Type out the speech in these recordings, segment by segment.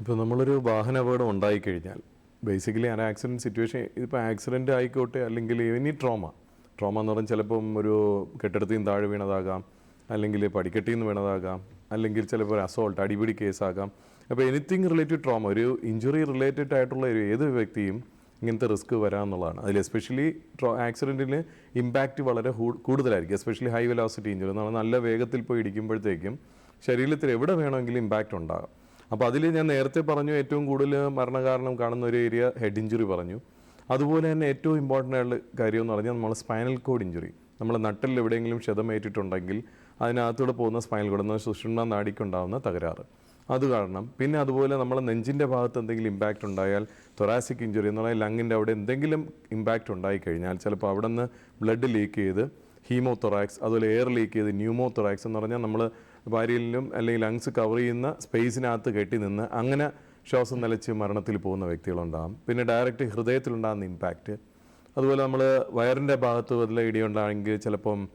ഇപ്പോൾ നമ്മളൊരു വാഹന അപകടം ഉണ്ടായിക്കഴിഞ്ഞാൽ ബേസിക്കലി ആ ആക്സിഡന്റ് സിറ്റുവേഷൻ ഇപ്പോൾ ആക്സിഡന്റ് ആയിക്കോട്ടെ അല്ലെങ്കിൽ എനി ട്രോമ ട്രോമ എന്ന് പറഞ്ഞാൽ ചിലപ്പം ഒരു കെട്ടിടത്തിൽ നിന്ന് താഴെ വീണതാകാം അല്ലെങ്കിൽ പടിക്കെട്ടിൽ നിന്ന് വീണതാകാം അല്ലെങ്കിൽ ചിലപ്പോൾ ഒരു അസോൾട്ട് അടിപിടി കേസാകാം അപ്പോൾ എനിത്തിങ് റിലേറ്റഡ് ട്രോമ ഒരു ഇഞ്ചുറി റിലേറ്റഡ് ആയിട്ടുള്ള ഒരു ഏത് വ്യക്തിയും ഇങ്ങനത്തെ റിസ്ക് വരാമെന്നുള്ളതാണ് അതിൽ എസ്പെഷ്യലി ട്രോ ആക്സിഡന്റിന് ഇമ്പാക്റ്റ് വളരെ കൂടുതലായിരിക്കും. എസ്പെഷ്യലി ഹൈ വെലോസിറ്റി ഇഞ്ചുറി നമ്മൾ നല്ല വേഗത്തിൽ പോയി ഇടിക്കുമ്പോഴത്തേക്കും ശരീരത്തിൽ എവിടെ വേണമെങ്കിലും ഇമ്പാക്റ്റ് ഉണ്ടാകും. അപ്പോൾ അതിൽ ഞാൻ നേരത്തെ പറഞ്ഞു ഏറ്റവും കൂടുതൽ മരണകാരണം കാണുന്ന ഒരു ഏരിയ ഹെഡ് ഇഞ്ചുറി പറഞ്ഞു. അതുപോലെ തന്നെ ഏറ്റവും ഇമ്പോർട്ടന്റ് ആയിട്ടുള്ള കാര്യം എന്ന് പറഞ്ഞാൽ നമ്മൾ സ്പൈനൽ കോഡ് ഇഞ്ചുറി നമ്മൾ നട്ടിൽ എവിടെയെങ്കിലും ക്ഷതമേറ്റിട്ടുണ്ടെങ്കിൽ അതിനകത്തൂടെ പോകുന്ന സ്പൈനൽ കോഡ് എന്ന സുഷുമ്ന നാടിക്കുണ്ടാകുന്ന തകരാറ്. അത് കാരണം പിന്നെ അതുപോലെ നമ്മളെ നെഞ്ചിന്റെ ഭാഗത്ത് എന്തെങ്കിലും ഇമ്പാക്റ്റ് ഉണ്ടായാൽ തൊറാസിക് ഇഞ്ചുറി എന്ന് പറഞ്ഞാൽ ലങ്ങിന്റെ അവിടെ എന്തെങ്കിലും ഇമ്പാക്റ്റ് ഉണ്ടായി കഴിഞ്ഞാൽ ചിലപ്പോൾ അവിടെ നിന്ന് ബ്ലഡ് ലീക്ക് ചെയ്ത് ഹീമോതൊറാക്സ് അതുപോലെ എയർ ലീക്ക് ചെയ്ത് ന്യൂമോതൊറാക്സ് എന്ന് പറഞ്ഞാൽ നമ്മൾ വാരിയലിലും അല്ലെങ്കിൽ ലങ്സ് കവർ ചെയ്യുന്ന സ്പേസിനകത്ത് കെട്ടി നിന്ന് അങ്ങനെ ശ്വാസം നിലച്ച് മരണത്തിൽ പോകുന്ന വ്യക്തികളുണ്ടാകും. പിന്നെ ഡയറക്റ്റ് ഹൃദയത്തിലുണ്ടാകുന്ന ഇമ്പാക്റ്റ് അതുപോലെ നമ്മൾ വയറിന്റെ ഭാഗത്ത് വല്ല ഇടിയുണ്ടാണെങ്കിൽ ചിലപ്പം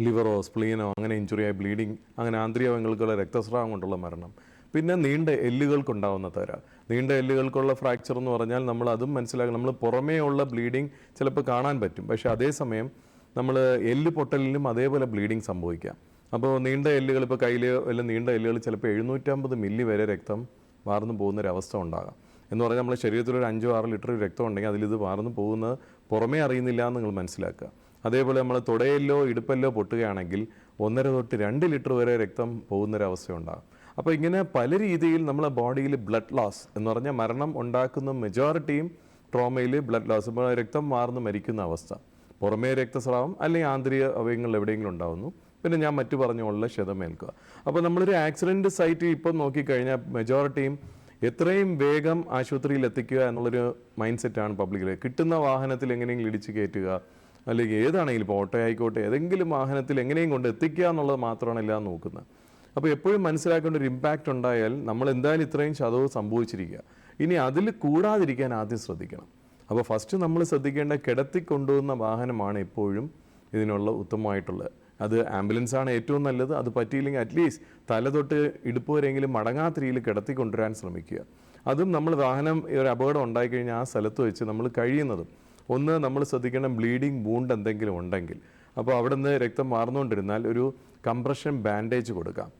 ലിവറോ സ്പ്ലീനോ അങ്ങനെ ഇഞ്ചുറിയായി ബ്ലീഡിങ് അങ്ങനെ ആന്തരികവങ്ങൾക്കുള്ള രക്തസ്രാവം കൊണ്ടുള്ള മരണം. പിന്നെ നീണ്ട എല്ലുകൾക്കുണ്ടാവുന്ന തര നീണ്ട എല്ലുകൾക്കുള്ള ഫ്രാക്ചർ എന്ന് പറഞ്ഞാൽ നമ്മൾ അതും മനസ്സിലാക്കണം. നമ്മൾ പുറമേ ഉള്ള ബ്ലീഡിങ് ചിലപ്പോൾ കാണാൻ പറ്റും. പക്ഷേ അതേസമയം നമ്മൾ എല്ല് പൊട്ടലിലും അതേപോലെ ബ്ലീഡിങ് സംഭവിക്കാം. അപ്പോൾ നീണ്ട എല്ലുകൾ ഇപ്പോൾ കയ്യിൽ വല്ല നീണ്ട എല്ലുകൾ ചിലപ്പോൾ എഴുന്നൂറ്റമ്പത് മില്ലി വരെ രക്തം വാർന്നു പോകുന്നൊരവസ്ഥ ഉണ്ടാകാം. എന്ന് പറഞ്ഞാൽ നമ്മുടെ ശരീരത്തിൽ ഒരു അഞ്ചോ ആറ് ലിറ്റർ രക്തം ഉണ്ടെങ്കിൽ അതിലിത് വാർന്നു പോകുന്നത് പുറമേ അറിയുന്നില്ല എന്ന് നിങ്ങൾ മനസ്സിലാക്കുക. അതേപോലെ നമ്മൾ തുടയല്ലോ ഇടുപ്പല്ലോ പൊട്ടുകയാണെങ്കിൽ ഒന്നര തൊട്ട് രണ്ട് ലിറ്റർ വരെ രക്തം പോകുന്നൊരവസ്ഥ ഉണ്ടാകും. അപ്പോൾ ഇങ്ങനെ പല രീതിയിൽ നമ്മളെ ബോഡിയിൽ ബ്ലഡ് ലോസ് എന്ന് പറഞ്ഞാൽ മരണം ഉണ്ടാക്കുന്ന മെജോറിറ്റിയും ട്രോമയിൽ ബ്ലഡ് ലോസ് രക്തം മാർന്ന് മരിക്കുന്ന അവസ്ഥ. പുറമേ രക്തസ്രാവം അല്ലെങ്കിൽ ആന്തരിക അവയവങ്ങൾ എവിടെയെങ്കിലും ഉണ്ടാവുന്നു. പിന്നെ ഞാൻ മറ്റു പറഞ്ഞുള്ള ക്ഷതമേൽക്കുക അപ്പോൾ നമ്മളൊരു ആക്സിഡന്റ് സൈറ്റ് ഇപ്പം നോക്കിക്കഴിഞ്ഞാൽ മെജോറിറ്റിയും എത്രയും വേഗം ആശുപത്രിയിൽ എത്തിക്കുക എന്നുള്ളൊരു മൈൻഡ് സെറ്റാണ് പബ്ലിക്കിൽ കിട്ടുന്ന വാഹനത്തിൽ എങ്ങനെയെങ്കിലും ഇടിച്ച് കയറ്റുക അല്ലെങ്കിൽ ഏതാണെങ്കിലും ഇപ്പോൾ ഓട്ടോ ആയിക്കോട്ടെ ഏതെങ്കിലും വാഹനത്തിൽ എങ്ങനെയും കൊണ്ട് എത്തിക്കുക എന്നുള്ളത് മാത്രമാണ് എല്ലാം നോക്കുന്നത്. അപ്പോൾ എപ്പോഴും മനസ്സിലാക്കേണ്ട ഒരു ഇമ്പാക്റ്റ് ഉണ്ടായാൽ നമ്മൾ എന്തായാലും ഇത്രയും ചതവ് സംഭവിച്ചിരിക്കുക. ഇനി അതിൽ കൂടാതിരിക്കാൻ ആദ്യം ശ്രദ്ധിക്കണം. അപ്പോൾ ഫസ്റ്റ് നമ്മൾ ശ്രദ്ധിക്കേണ്ട കിടത്തി കൊണ്ടുപോകുന്ന വാഹനമാണ് എപ്പോഴും ഇതിനുള്ള ഉത്തമമായിട്ടുള്ളത്. അത് ആംബുലൻസ് ആണ് ഏറ്റവും നല്ലത്. അത് പറ്റിയില്ലെങ്കിൽ അറ്റ്ലീസ്റ്റ് തല തൊട്ട് ഇടുപ്പ് വരെയെങ്കിലും മടങ്ങാത്ത രീതിയിൽ കിടത്തി കൊണ്ടുവരാൻ ശ്രമിക്കുക. അതും നമ്മൾ വാഹനം ഒരു അപകടം ഉണ്ടായിക്കഴിഞ്ഞാൽ ആ സ്ഥലത്ത് വെച്ച് നമ്മൾ കഴിയുന്നതും. ഒന്ന് നമ്മൾ ശ്രദ്ധിക്കണം ബ്ലീഡിങ് വൂണ്ട് എന്തെങ്കിലും ഉണ്ടെങ്കിൽ. അപ്പോൾ അവിടെ നിന്ന് രക്തം മാറുന്നുകൊണ്ടിരുന്നാൽ ഒരു കംപ്രഷൻ ബാൻഡേജ് കൊടുക്കാം.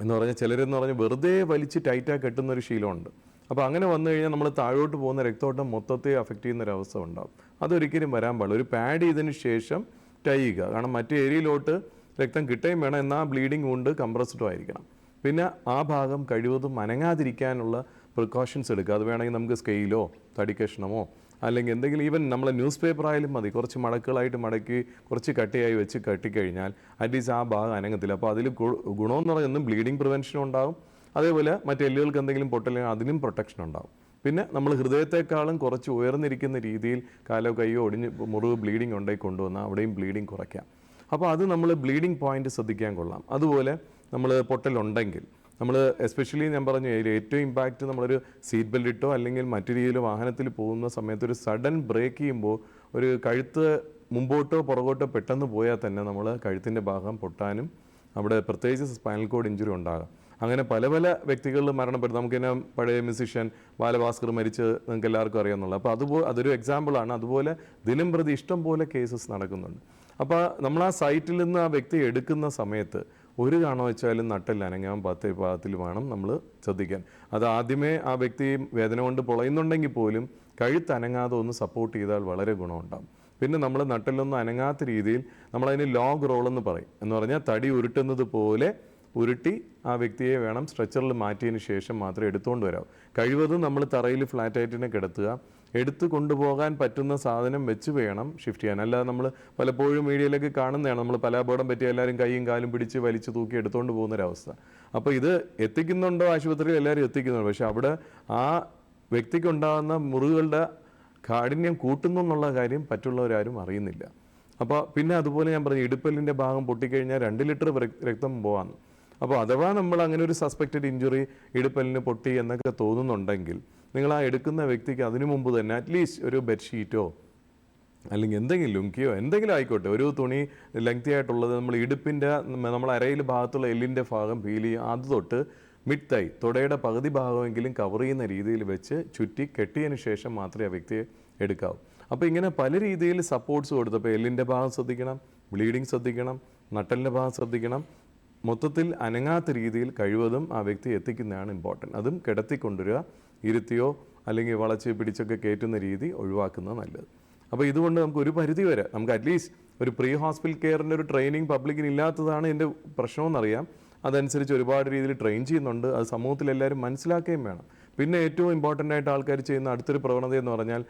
എന്ന് പറഞ്ഞാൽ ചിലരെന്ന് പറഞ്ഞാൽ വെറുതെ വലിച്ച് ടൈറ്റായി കെട്ടുന്ന ഒരു ശീലമുണ്ട്. അപ്പോൾ അങ്ങനെ വന്നു കഴിഞ്ഞാൽ നമ്മൾ താഴോട്ട് പോകുന്ന രക്തോട്ടം മൊത്തത്തെ അഫക്റ്റ് ചെയ്യുന്ന ഒരു അവസ്ഥ ഉണ്ടാവും. അതൊരിക്കലും വരാൻ പാടില്ല. ഒരു പാഡ് ചെയ്തതിന് ശേഷം ടൈ ചെയ്യുക കാരണം മറ്റു ഏരിയയിലോട്ട് രക്തം കിട്ടുകയും വേണം എന്നാൽ ബ്ലീഡിങ് കൊണ്ട് കംപ്രസ്ഡും ആയിരിക്കണം. പിന്നെ ആ ഭാഗം കഴിവതും അനങ്ങാതിരിക്കാനുള്ള പ്രിക്കോഷൻസ് എടുക്കുക. അത് വേണമെങ്കിൽ നമുക്ക് സ്കെയിലോ തടിക്കഷ്ണമോ അല്ലെങ്കിൽ എന്തെങ്കിലും ഈവൻ നമ്മളെ ന്യൂസ് പേപ്പർ ആയാലും മതി. കുറച്ച് മടക്കുകളായിട്ട് മടക്കി കുറച്ച് കട്ടിയായി വെച്ച് കട്ടിക്കഴിഞ്ഞാൽ അറ്റ്ലീസ്റ്റ് ആ ഭാഗം അനങ്ങത്തില്ല. അപ്പോൾ അതിൽ ഗുണമെന്ന് പറയുന്നതും ബ്ലീഡിങ് പ്രിവെൻഷനും ഉണ്ടാകും അതേപോലെ മറ്റ് എല്ലുകൾക്ക് എന്തെങ്കിലും പൊട്ടലെങ്കിൽ അതിനും പ്രൊട്ടക്ഷൻ ഉണ്ടാവും. പിന്നെ നമ്മൾ ഹൃദയത്തെക്കാളും കുറച്ച് ഉയർന്നിരിക്കുന്ന രീതിയിൽ കാലോ കൈയോ ഒടിഞ്ഞ് മുറിവ് ബ്ലീഡിംഗ് ഉണ്ടെങ്കിൽ കൊണ്ടുവന്നാൽ അവിടെയും ബ്ലീഡിംഗ് കുറയ്ക്കാം. അപ്പോൾ അത് നമ്മൾ ബ്ലീഡിംഗ് പോയിന്റ് ശ്രദ്ധിക്കാൻ കൊള്ളാം. അതുപോലെ നമ്മൾ പൊട്ടലുണ്ടെങ്കിൽ നമ്മൾ എസ്പെഷ്യലി ഞാൻ പറഞ്ഞു ഏറ്റവും ഇമ്പാക്റ്റ് നമ്മളൊരു സീറ്റ് ബെൽറ്റ് ഇട്ടോ അല്ലെങ്കിൽ മറ്റു രീതിയിൽ വാഹനത്തിൽ പോകുന്ന സമയത്ത് ഒരു സഡൻ ബ്രേക്ക് ചെയ്യുമ്പോൾ ഒരു കഴുത്ത് മുമ്പോട്ടോ പുറകോട്ടോ പെട്ടെന്ന് പോയാൽ തന്നെ നമ്മൾ കഴുത്തിന്റെ ഭാഗം പൊട്ടാനും അവിടെ പ്രത്യേകിച്ച് സ്പൈനൽ കോഡ് ഇഞ്ചുറി ഉണ്ടാകാം. അങ്ങനെ പല പല വ്യക്തികളിൽ മരണപ്പെട്ടു. നമുക്കിങ്ങനെ പഴയ മ്യൂസിഷ്യൻ ബാലഭാസ്കർ മരിച്ച് നിങ്ങൾക്ക് എല്ലാവർക്കും അറിയാമെന്നുള്ളത് അപ്പോൾ അതുപോലെ അതൊരു എക്സാമ്പിളാണ് അതുപോലെ ദിനം പ്രതി ഇഷ്ടം പോലെ കേസസ് നടക്കുന്നുണ്ട്. അപ്പോൾ നമ്മൾ ആ സൈറ്റിൽ നിന്ന് ആ വ്യക്തി എടുക്കുന്ന സമയത്ത് ഒരു കാണോ വെച്ചാലും നട്ടില്ല. അനങ്ങാൻ പത്ത് വിഭാഗത്തിൽ വേണം നമ്മൾ ശ്രദ്ധിക്കാൻ. അത് ആദ്യമേ ആ വ്യക്തി വേദന കൊണ്ട് പൊളയുന്നുണ്ടെങ്കിൽ പോലും കഴുത്ത് അനങ്ങാതെ ഒന്ന് സപ്പോർട്ട് ചെയ്താൽ വളരെ ഗുണമുണ്ടാകും പിന്നെ നമ്മൾ നട്ടിലൊന്നും അനങ്ങാത്ത രീതിയിൽ നമ്മളതിന് ലോഗ് റോൾ എന്ന് പറയും. എന്ന് പറഞ്ഞാൽ തടി ഉരുട്ടുന്നത് പോലെ ഉരുട്ടി ആ വ്യക്തിയെ വേണം സ്ട്രെച്ചറിൽ മാറ്റിയതിന് ശേഷം മാത്രമേ എടുത്തുകൊണ്ട് വരാവൂ. കഴിവതും നമ്മൾ തറയിൽ ഫ്ലാറ്റായിട്ടിനെ കിടത്തുക. എടുത്തു കൊണ്ടുപോകാൻ പറ്റുന്ന സാധനം വെച്ച് വേണം ഷിഫ്റ്റ് ചെയ്യാൻ. അല്ലാതെ നമ്മൾ പലപ്പോഴും മീഡിയയിലേക്ക് കാണുന്നതാണ്. നമ്മൾ പല അപകടം പറ്റിയ എല്ലാവരും കൈയും കാലും പിടിച്ച് വലിച്ചു തൂക്കി എടുത്തുകൊണ്ട് പോകുന്നൊരവസ്ഥ അപ്പോൾ ഇത് എത്തിക്കുന്നുണ്ടോ ആശുപത്രിയിൽ? എല്ലാവരും എത്തിക്കുന്നുണ്ട്. പക്ഷേ അവിടെ ആ വ്യക്തിക്കുണ്ടാകുന്ന മുറിവുകളുടെ കാഠിന്യം കൂട്ടുന്നു എന്നുള്ള കാര്യം പറ്റുള്ളവരാരും അറിയുന്നില്ല. അപ്പോൾ പിന്നെ അതുപോലെ ഞാൻ പറഞ്ഞു ഇടുപ്പലിന്റെ ഭാഗം പൊട്ടിക്കഴിഞ്ഞാൽ രണ്ട് ലിറ്റർ രക്തം പോകാമെന്ന് അപ്പോൾ അഥവാ നമ്മൾ അങ്ങനെ ഒരു സസ്പെക്റ്റഡ് ഇഞ്ചുറി ഇടുപ്പലിന് പൊട്ടി എന്നൊക്കെ തോന്നുന്നുണ്ടെങ്കിൽ നിങ്ങൾ ആ എടുക്കുന്ന വ്യക്തിക്ക് അതിനു മുമ്പ് തന്നെ അറ്റ്ലീസ്റ്റ് ഒരു ബെഡ്ഷീറ്റോ അല്ലെങ്കിൽ എന്തെങ്കിലും ലുങ്കിയോ എന്തെങ്കിലും ആയിക്കോട്ടെ ഒരു തുണി ലെങ്തി ആയിട്ടുള്ളത് നമ്മൾ ഇടുപ്പിന്റെ നമ്മൾ അരയിൽ ഭാഗത്തുള്ള എല്ലിന്റെ ഭാഗം ഫീൽ ചെയ്യും അത് തൊട്ട് മിഡ് തൈ തുടയുടെ പകുതി ഭാഗമെങ്കിലും കവർ ചെയ്യുന്ന രീതിയിൽ വെച്ച് ചുറ്റി കെട്ടിയതിന് ശേഷം മാത്രമേ ആ വ്യക്തിയെ എടുക്കാവൂ. അപ്പോൾ ഇങ്ങനെ പല രീതിയിൽ സപ്പോർട്ട്സ് കൊടുത്തപ്പോൾ എല്ലിന്റെ ഭാഗം ശ്രദ്ധിക്കണം ബ്ലീഡിങ് ശ്രദ്ധിക്കണം നട്ടലിന്റെ ഭാഗം ശ്രദ്ധിക്കണം മൊത്തത്തിൽ അനങ്ങാത്ത രീതിയിൽ കഴിവതും ആ വ്യക്തി എത്തിക്കുന്നതാണ് ഇമ്പോർട്ടന്റ് അതും കിടത്തിക്കൊണ്ടുവരിക ഇരുത്തിയോ അല്ലെങ്കിൽ വളച്ച് പിടിച്ചൊക്കെ കയറ്റുന്ന രീതി ഒഴിവാക്കുന്നത് നല്ലത്. അപ്പോൾ ഇതുകൊണ്ട് നമുക്ക് ഒരു പരിധി വരെ നമുക്ക് അറ്റ്ലീസ്റ്റ് ഒരു പ്രീ ഹോസ്പിറ്റൽ കെയറിന്റെ ഒരു ട്രെയിനിങ് പബ്ലിക്കിന് ഇല്ലാത്തതാണ് എന്റെ പ്രശ്നമെന്നറിയാം. അതനുസരിച്ച് ഒരുപാട് രീതിയിൽ ട്രെയിൻ ചെയ്യുന്നുണ്ട്. അത് സമൂഹത്തിൽ എല്ലാവരും മനസ്സിലാക്കുകയും വേണം. പിന്നെ ഏറ്റവും ഇമ്പോർട്ടന്റ് ആയിട്ട് ആൾക്കാർ ചെയ്യുന്ന അടുത്തൊരു പ്രവണത എന്ന് പറഞ്ഞാൽ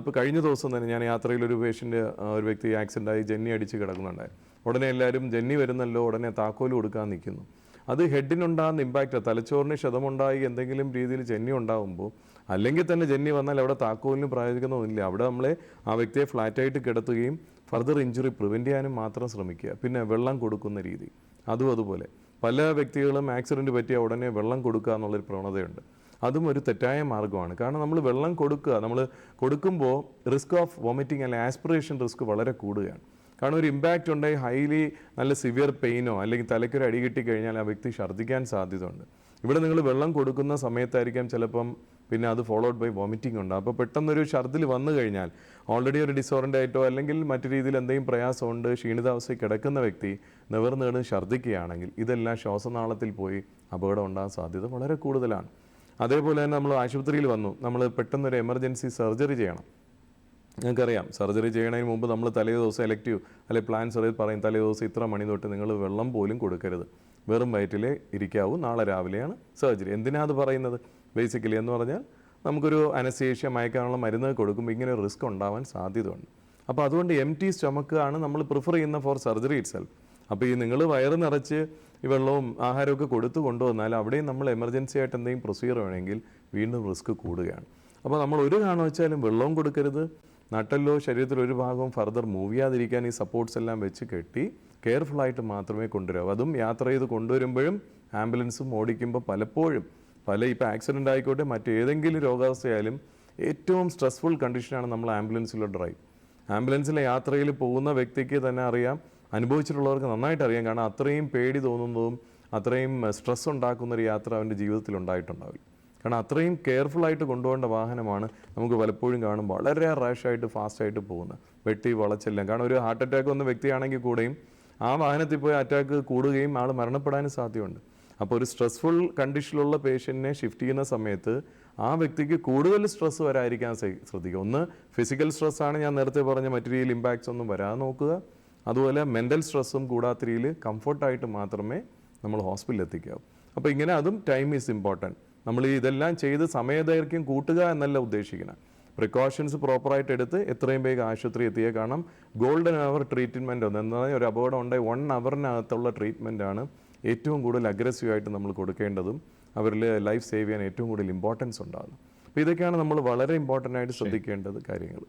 ഇപ്പോൾ കഴിഞ്ഞ ദിവസം തന്നെ ഞാൻ യാത്രയിൽ ഒരു പേഷ്യന്റ് ഒരു വ്യക്തി ആക്സിഡന്റ് ആയി ജന്നി അടിച്ച് കിടക്കുന്നുണ്ടായിരുന്നു ഉടനെ എല്ലാവരും ജന്നി വരുന്നല്ലോ ഉടനെ താക്കോൽ കൊടുക്കാൻ നിൽക്കുന്നു അത് ഹെഡിനുണ്ടാകുന്ന ഇമ്പാക്റ്റ് തലച്ചോറിന് ക്ഷതമുണ്ടായി എന്തെങ്കിലും രീതിയിൽ ജന്നി ഉണ്ടാകുമ്പോൾ അല്ലെങ്കിൽ തന്നെ ജന്നി വന്നാൽ അവിടെ താക്കോലിന് പ്രായോഗികമൊന്നുമില്ല അവിടെ നമ്മളെ ആ വ്യക്തിയെ ഫ്ലാറ്റായിട്ട് കിടത്തുകയും ഫർദർ ഇഞ്ചുറി പ്രിവെന്റ് ചെയ്യാനും മാത്രം ശ്രമിക്കുക. പിന്നെ വെള്ളം കൊടുക്കുന്ന രീതി. അതും അതുപോലെ. പല വ്യക്തികളും ആക്സിഡന്റ് പറ്റിയ ഉടനെ വെള്ളം കൊടുക്കുക എന്നുള്ളൊരു പ്രവണതയുണ്ട്. അതും ഒരു തെറ്റായ മാർഗമാണ്. കാരണം നമ്മൾ വെള്ളം കൊടുക്കുക നമ്മൾ കൊടുക്കുമ്പോൾ റിസ്ക് ഓഫ് വോമിറ്റിംഗ് അല്ലെങ്കിൽ ആസ്പിറേഷൻ റിസ്ക് വളരെ കൂടുകയാണ്. കാരണം ഒരു ഇമ്പാക്റ്റ് ഉണ്ടായി ഹൈലി നല്ല സിവിയർ പെയിനോ അല്ലെങ്കിൽ തലയ്ക്കൊരു അടി കിട്ടിക്കഴിഞ്ഞാൽ ആ വ്യക്തി ഛർദ്ദിക്കാൻ സാധ്യതയുണ്ട്. ഇവിടെ നിങ്ങൾ വെള്ളം കൊടുക്കുന്ന സമയത്തായിരിക്കാം ചിലപ്പം പിന്നെ അത് ഫോളോഡ് ബൈ വോമിറ്റിംഗ് ഉണ്ട്. അപ്പോൾ പെട്ടെന്നൊരു ഛർദിൽ വന്നു കഴിഞ്ഞാൽ ഓൾറെഡി ഒരു ഡിസോറന്റ് ആയിട്ടോ അല്ലെങ്കിൽ മറ്റു രീതിയിൽ എന്തെങ്കിലും പ്രയാസമുണ്ട് ക്ഷീണിതാവസ്ഥയിൽ കിടക്കുന്ന വ്യക്തി നിവർന്ന് കിടന്ന് ഛർദ്ദിക്കുകയാണെങ്കിൽ ഇതെല്ലാം ശ്വാസനാളത്തിൽ പോയി അപകടം ഉണ്ടാകാൻ സാധ്യത വളരെ കൂടുതലാണ്. അതേപോലെ തന്നെ നമ്മൾ ആശുപത്രിയിൽ വന്നു. നമ്മൾ പെട്ടെന്നൊരു എമർജൻസി സർജറി ചെയ്യണം. നിങ്ങൾക്കറിയാം സർജറി ചെയ്യണതിന് മുമ്പ് നമ്മൾ തലേ ദിവസം എലക്റ്റീവ് അല്ലെങ്കിൽ പ്ലാൻ സർജറി പറയും തലേ ദിവസം ഇത്ര മണി തൊട്ട് നിങ്ങൾ വെള്ളം പോലും കൊടുക്കരുത്. വെറും വയറ്റിലേ ഇരിക്കാവൂ നാളെ രാവിലെയാണ് സർജറി എന്തിനാണ് അത് പറയുന്നത്? ബേസിക്കലി എന്ന് പറഞ്ഞാൽ നമുക്കൊരു അനസ്തേഷ്യ മയക്കാനുള്ള മരുന്ന് കൊടുക്കുമ്പോൾ ഇങ്ങനെ റിസ്ക് ഉണ്ടാവാൻ സാധ്യതയുണ്ട്. അപ്പോൾ അതുകൊണ്ട് എം ടി സ്റ്റൊമക്കാണ് നമ്മൾ പ്രിഫർ ചെയ്യുന്ന ഫോർ സർജറി ഇറ്റ്സെൽഫ് അപ്പോൾ ഈ നിങ്ങൾ വയറ് നിറച്ച് ഈ വെള്ളവും ആഹാരമൊക്കെ കൊടുത്തു കൊണ്ടുവന്നാൽ അവിടെയും നമ്മൾ എമർജൻസി ആയിട്ട് എന്തെങ്കിലും പ്രൊസീജിയർ വേണമെങ്കിൽ വീണ്ടും റിസ്ക് കൂടുകയാണ്. അപ്പോൾ നമ്മൾ ഒരു കാരണം വെച്ചാലും വെള്ളവും കൊടുക്കരുത്. നട്ടല്ലോ ശരീരത്തിൽ ഒരു ഭാഗവും ഫർദർ മൂവ് ചെയ്യാതിരിക്കാൻ ഈ സപ്പോർട്ട്സ് എല്ലാം വെച്ച് കെട്ടി കെയർഫുള്ളായിട്ട് മാത്രമേ കൊണ്ടുവരാവൂ. അതും യാത്ര ചെയ്ത് കൊണ്ടുവരുമ്പോഴും ആംബുലൻസും ഓടിക്കുമ്പോൾ പലപ്പോഴും പല ഇപ്പോൾ ആക്സിഡന്റ് ആയിക്കോട്ടെ മറ്റേതെങ്കിലും രോഗാവസ്ഥയായാലും ഏറ്റവും സ്ട്രെസ്ഫുൾ കണ്ടീഷനാണ് നമ്മൾ ആംബുലൻസിലെ ഡ്രൈവ് ആംബുലൻസിലെ യാത്രയിൽ പോകുന്ന വ്യക്തിക്ക് തന്നെ അറിയാം അനുഭവിച്ചിട്ടുള്ളവർക്ക് നന്നായിട്ട് അറിയാം. കാരണം അത്രയും പേടി തോന്നുന്നതും അത്രയും സ്ട്രെസ് ഉണ്ടാക്കുന്ന ഒരു യാത്ര അവന്റെ ജീവിതത്തിൽ ഉണ്ടായിട്ടുണ്ടാവില്ല. കാരണം അത്രയും കെയർഫുള്ളായിട്ട് കൊണ്ടുപോകേണ്ട വാഹനമാണ് നമുക്ക് പലപ്പോഴും കാണും. വളരെ റാഷായിട്ട് ഫാസ്റ്റായിട്ട് പോകുന്നത്. വെട്ടി വളച്ചെല്ലാം. കാരണം ഒരു ഹാർട്ട് അറ്റാക്ക് വന്ന വ്യക്തിയാണെങ്കിൽ കൂടെയും ആ വാഹനത്തിൽ പോയി അറ്റാക്ക് കൂടുകയും ആൾ മരണപ്പെടാനും സാധ്യതയുണ്ട്. അപ്പോൾ ഒരു സ്ട്രെസ്ഫുൾ കണ്ടീഷനിലുള്ള പേഷ്യന്റിനെ ഷിഫ്റ്റ് ചെയ്യുന്ന സമയത്ത് ആ വ്യക്തിക്ക് കൂടുതൽ സ്ട്രെസ് വരാതിരിക്കാൻ ശ്ര- ശ്രദ്ധിക്കുക. ഒന്ന് ഫിസിക്കൽ സ്ട്രെസ്സാണ് ഞാൻ നേരത്തെ പറഞ്ഞ മെറ്റീരിയൽ ഇമ്പാക്ട്സ് ഒന്നും വരാതെ നോക്കുക. അതുപോലെ മെന്റൽ സ്ട്രെസ്സും കൂടാത്രിയിൽ കംഫർട്ടായിട്ട് മാത്രമേ നമ്മൾ ഹോസ്പിറ്റലിൽ എത്തിക്കാവൂ. അപ്പോൾ ഇങ്ങനെ അതും ടൈം ഈസ് ഇമ്പോർട്ടന്റ് നമ്മൾ ഇതെല്ലാം ചെയ്ത് സമയദൈർഘ്യം കൂട്ടുക എന്നല്ല ഉദ്ദേശിക്കുന്നത്. പ്രിക്കോഷൻസ് പ്രോപ്പറായിട്ട് എടുത്ത് എത്രയും വേഗം ആശുപത്രി എത്തിയേ കാരണം ഗോൾഡൻ അവർ ട്രീറ്റ്മെന്റ് ഒന്ന് എന്താ ഒരു അപകടം ഉണ്ടായി വൺ അവറിനകത്തുള്ള ട്രീറ്റ്മെന്റാണ് ഏറ്റവും കൂടുതൽ അഗ്രസീവായിട്ട് നമ്മൾ കൊടുക്കേണ്ടതും അവരിൽ ലൈഫ് സേവ് ചെയ്യാൻ ഏറ്റവും കൂടുതൽ ഇമ്പോർട്ടൻസ് ഉണ്ടാകുന്നത്. അപ്പോൾ ഇതൊക്കെയാണ് നമ്മൾ വളരെ ഇമ്പോർട്ടന്റ് ആയിട്ട് ശ്രദ്ധിക്കേണ്ടത് കാര്യങ്ങൾ.